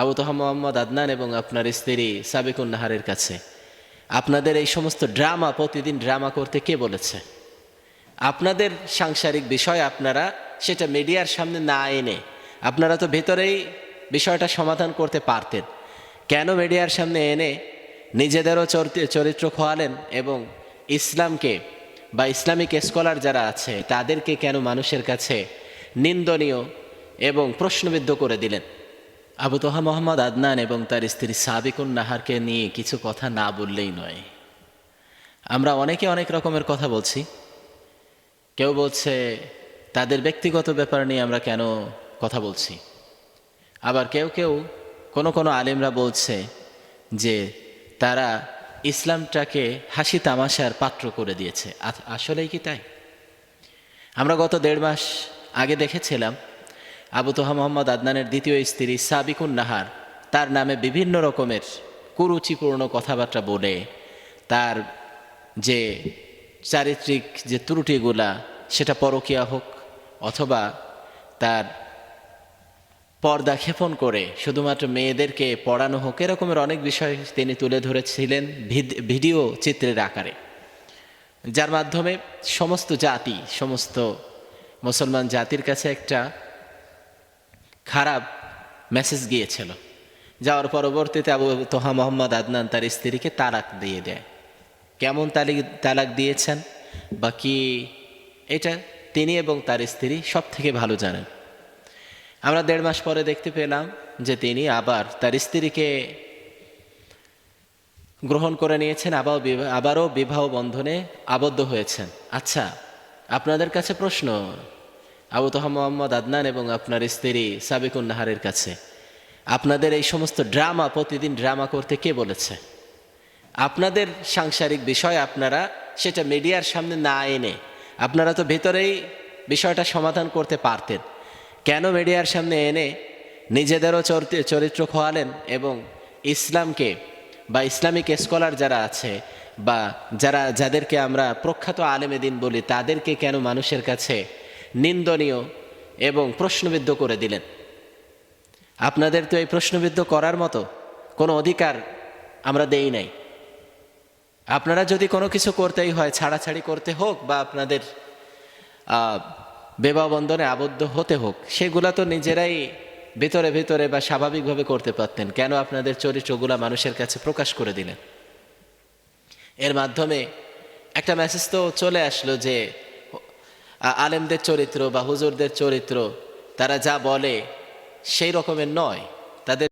আবু তোহা মোহাম্মদ আদনান এবং আপনার স্ত্রী সাবিকুন নাহারের কাছে। আপনাদের এই সমস্ত ড্রামা, প্রতিদিন ড্রামা করতে কে বলেছে? আপনাদের সাংসারিক বিষয় আপনারা সেটা মিডিয়ার সামনে না এনে, আপনারা তো ভেতরেই বিষয়টা সমাধান করতে পারতেন। কেন মিডিয়ার সামনে এনে নিজেদেরও চরিত্র খোয়ালেন এবং ইসলামকে বা ইসলামিক স্কলার যারা আছে, তাদেরকে কেন মানুষের কাছে নিন্দনীয় এবং প্রশ্নবিদ্ধ করে দিলেন? আবু তোহা মোহাম্মদ আদনান এবং তার স্ত্রী সাবিকুন নাহারকে নিয়ে কিছু কথা না বললেই নয়। আমরা অনেকে অনেক রকমের কথা বলছি। কেউ বলছে, তাদের ব্যক্তিগত ব্যাপার নিয়ে আমরা কেন কথা বলছি? আবার কেউ কেউ, কোনো কোনো আলেমরা বলছে যে, তারা ইসলামটাকে হাসি তামাশার পাত্র করে দিয়েছে। আসলেই কি তাই? আমরা গত দেড় মাস আগে দেখেছিলাম আবু তোহা মোহাম্মদ আদনানের দ্বিতীয় স্ত্রী সাবিকুন নাহার। তার নামে বিভিন্ন রকমের কুরুচিপূর্ণ কথাবার্তা বলে। তার যে চারিত্রিক যে ত্রুটিগুলা, সেটা পরকিয়া হোক অথবা তার পর্দা ক্ষেপণ করে শুধুমাত্র মেয়েদেরকে পড়ানো হোক, এরকমের অনেক বিষয় তিনি তুলে ধরেছিলেন ভিড- ভিডিও চিত্রের আকারে। যার মাধ্যমে সমস্ত জাতি, সমস্ত মুসলমান জাতির কাছে একটা খারাপ মেসেজ গিয়েছিল। যাওয়ার পরবর্তীতে আবু তোহা মোহাম্মদ আদনান তার স্ত্রীকে তালাক দিয়ে দেয়। কেমন তালিক তালাক দিয়েছেন? বা কি এটা তিনি এবং তার স্ত্রী সব থেকে ভালো জানেন। আমরা দেড় মাস পরে দেখতে পেলাম যে তিনি আবার তার স্ত্রীকে গ্রহণ করে নিয়েছেন আবার আবারও বিবাহ বন্ধনে আবদ্ধ হয়েছেন। আচ্ছা আপনাদের কাছে প্রশ্ন আবু তোহা মোহাম্মদ আদনান এবং আপনার স্ত্রী সাবিকুন নাহারের কাছে। আপনাদের এই সমস্ত ড্রামা, প্রতিদিন ড্রামা করতে কে বলেছে? আপনাদের সাংসারিক বিষয় আপনারা সেটা মিডিয়ার সামনে না এনে আপনারা তো ভেতরেই বিষয়টা সমাধান করতে পারতেন। কেন মিডিয়ার সামনে এনে নিজেদেরও চরিত্র- চরিত্র খোয়ালেন এবং ইসলামকে বা ইসলামিক স্কলার যারা আছে বা যারা, যাদেরকে আমরা প্রখ্যাত আলেমেদিন বলি, তাদেরকে কেন মানুষের কাছে নিন্দনীয় এবং প্রশ্নবিদ্ধ করে দিলেন। আপনাদের তো এই প্রশ্নবিদ্ধ করার মতো কোনো অধিকার আমরা দেই নাই। আপনারা যদি কোনো কিছু করতেই হয় ছাড়াছাড়ি করতে হোক বা আপনাদের আহ, বিবাহ বন্ধনে আবদ্ধ হতে হোক সেগুলা তো নিজেরাই ভেতরে ভেতরে বা স্বাভাবিকভাবে করতে পারতেন। কেন আপনাদের চরিত্রগুলা মানুষের কাছে প্রকাশ করে দিলেন? এর মাধ্যমে একটা মেসেজ তো চলে আসলো যে আলেমদের চরিত্র বা হুজুরদের চরিত্র তারা যা বলে সেই রকমের নয়। তাদের